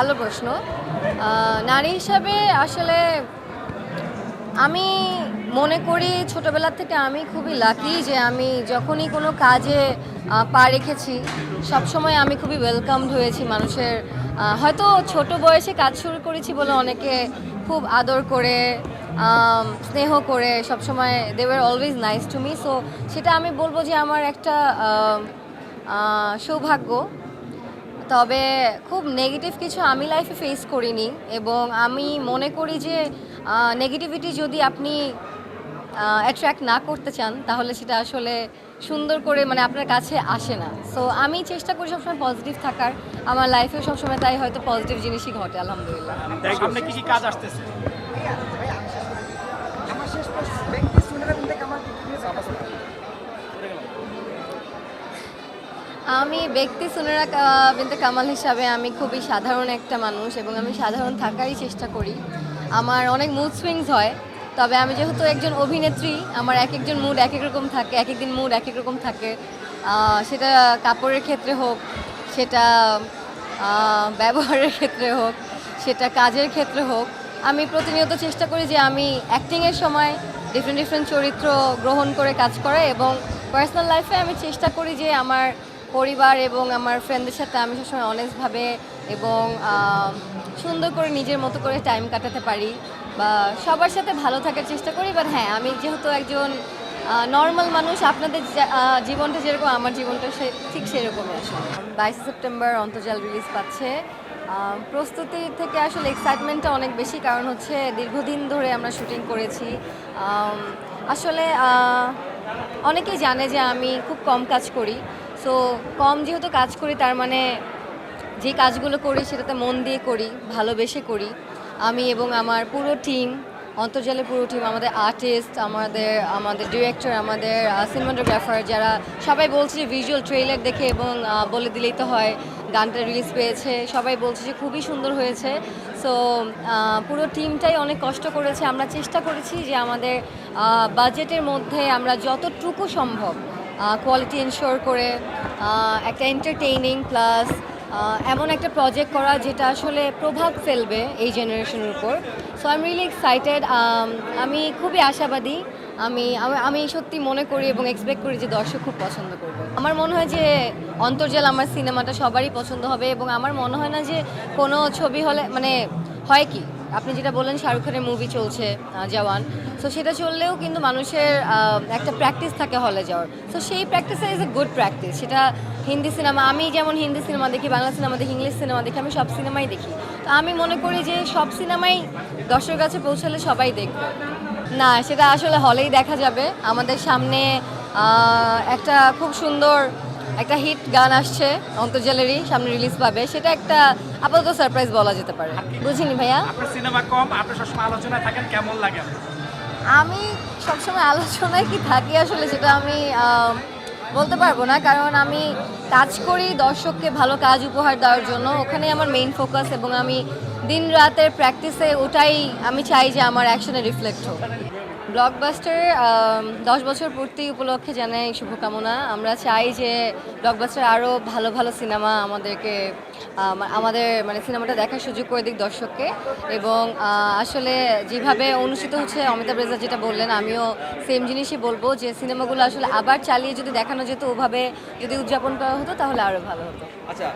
ভালো প্রশ্ন। নারী হিসাবে আসলে আমি মনে করি ছোটবেলা থেকে আমি খুবই লাকি যে আমি যখনই কোনো কাজে পা রেখেছি, সবসময় আমি খুবই ওয়েলকামড হয়েছি মানুষের। হয়তো ছোট বয়সে কাজ শুরু করেছি বলে অনেকে খুব আদর করে স্নেহ করে, সবসময় they were always nice to me so সেটা আমি বলব যে আমার একটা সৌভাগ্য। তবে খুব নেগেটিভ কিছু আমি লাইফে ফেস করিনি এবং আমি মনে করি যে নেগেটিভিটি যদি আপনি অ্যাট্রাক্ট না করতে চান তাহলে সেটা আসলে সুন্দর করে মানে আপনার কাছে আসে না। সো আমি চেষ্টা করি সবসময় পজিটিভ থাকার। আমার লাইফে সবসময় তাই হয়তো পজিটিভ জিনিসই ঘটে আলহামদুলিল্লাহ। সামনে কি কি কাজ আসতেছে? আমার শেষ প্রশ্ন ব্যক্তি সুন্দর থেকে আমার কি কি অবস্থা আমি ব্যক্তি সুনেরা বিনতে কামাল হিসাবে আমি খুবই সাধারণ একটা মানুষ এবং আমি সাধারণ থাকারই চেষ্টা করি। আমার অনেক মুড সুইংস হয়, তবে আমি যেহেতু একজন অভিনেত্রী, আমার এক একজন মুড এক এক রকম থাকে এক একদিন মুড এক এক রকম থাকে সেটা কাপড়ের ক্ষেত্রে হোক, সেটা ব্যবহারের ক্ষেত্রে হোক, সেটা কাজের ক্ষেত্রে হোক, আমি প্রতিনিয়ত চেষ্টা করি যে আমি অ্যাক্টিংয়ের সময় ডিফারেন্ট ডিফারেন্ট চরিত্র গ্রহণ করে কাজ করে এবং পার্সোনাল লাইফে আমি চেষ্টা করি যে আমার পরিবার এবং আমার ফ্রেন্ডদের সাথে আমি সবসময় অনেস্টভাবে এবং সুন্দর করে নিজের মতো করে টাইম কাটাতে পারি বা সবার সাথে ভালো থাকার চেষ্টা করি বাট হ্যাঁ আমি যেহেতু একজন নর্মাল মানুষ, আপনাদের জীবনটা যেরকম, আমার জীবনটা সে, ঠিক সেরকমই আসলে। বাইশে সেপ্টেম্বর অন্তর্জাল রিলিজ পাচ্ছে। প্রস্তুতি থেকে আসলে এক্সাইটমেন্টটা অনেক বেশি, কারণ হচ্ছে দীর্ঘদিন ধরে আমরা শুটিং করেছি। আসলে অনেকেই জানে যে আমি খুব কম কাজ করি। সো কম যেহেতু কাজ করি, তার মানে যে কাজগুলো করি, সেটাতে মন দিয়ে করি, ভালোবেসে করি। আমি এবং আমার পুরো টিম অন্তর্জালের পুরো টিম আমাদের আর্টিস্ট আমাদের আমাদের ডিরেক্টর আমাদের সিনেমাটোগ্রাফার যারা সবাই বলছে যে ভিজুয়াল ট্রেলার দেখে এবং বলে দিলেই তো হয়, গানটা রিলিজ পেয়েছে। সবাই বলছে যে খুবই সুন্দর হয়েছে। সো পুরো টিমটাই অনেক কষ্ট করেছে। আমরা চেষ্টা করেছি যে আমাদের বাজেটের মধ্যে আমরা যতটুকু সম্ভব কোয়ালিটি এনশোর করে একটা এন্টারটেইনিং প্লাস এমন একটা প্রজেক্ট করা যেটা আসলে প্রভাব ফেলবে এই জেনারেশনের উপর। So I am really excited আমি খুবই আশাবাদী, আমি, আমি- সত্যি মনে করি এবং এক্সপেক্ট করি যে দর্শক খুব পছন্দ করবে। আমার মনে হয় যে অন্তর্জাল আমার সিনেমাটা সবারই পছন্দ হবে এবং আমার মনে হয় না যে কোনো ছবি হলে মানে হয় কি? আপনি যেটা বললেন, শাহরুখ খানের মুভি চলছে জওয়ান। সো সেটা চললেও কিন্তু মানুষের একটা প্র্যাকটিস থাকে হলে যাওয়ার। সো সেই প্র্যাকটিসে ইজ এ গুড প্র্যাকটিস সেটা হিন্দি সিনেমা আমি যেমন হিন্দি সিনেমা দেখি, বাংলা সিনেমা দেখি, ইংলিশ সিনেমা দেখি, আমি সব সিনেমাই দেখি। তো আমি মনে করি যে সব সিনেমাই দর্শকের কাছে পৌঁছালে সবাই দেখবে। না, সেটা আসলে হলেই দেখা যাবে। আমাদের সামনে একটা খুব সুন্দর একটা হিট গান আসছে অন্তর্জালেরই সামনে রিলিজ পাবে। সেটা একটা আপাতত সারপ্রাইজ বলা যেতে পারে। বুঝিনি ভাইয়া? আপনার সিনেমা কম আপনি সবসময় আলোচনায় থাকেন কেমন লাগে? আমি সবসময় আলোচনায় কি থাকি আসলে সেটা আমি বলতে পারব না। কারণ আমি কাজ করি দর্শককে ভালো কাজ উপহার দেওয়ার জন্য। ওখানে আমার মেইন ফোকাস এবং আমি দিন রাতের প্র্যাকটিসে ওটাই আমি চাই যে আমার অ্যাকশনে রিফ্লেক্ট হোক। ব্লকবাস্টার দশ বছর পূর্তি উপলক্ষে জানাই শুভকামনা। আমরা চাই যে ব্লকবাস্টার আরও ভালো ভালো সিনেমা আমাদেরকে আমাদের মানে সিনেমাটা দেখার সুযোগ করে দিক দর্শককে। এবং আসলে যেভাবে অনুষ্ঠিত হচ্ছে অমিতাভ রেজা যেটা বললেন, আমিও সেম জিনিসই বলব যে সিনেমাগুলো আসলে আবার চালিয়ে যদি দেখানো যেত ওভাবে যদি উদযাপন করা হতো তাহলে আরও ভালো হতো। আচ্ছা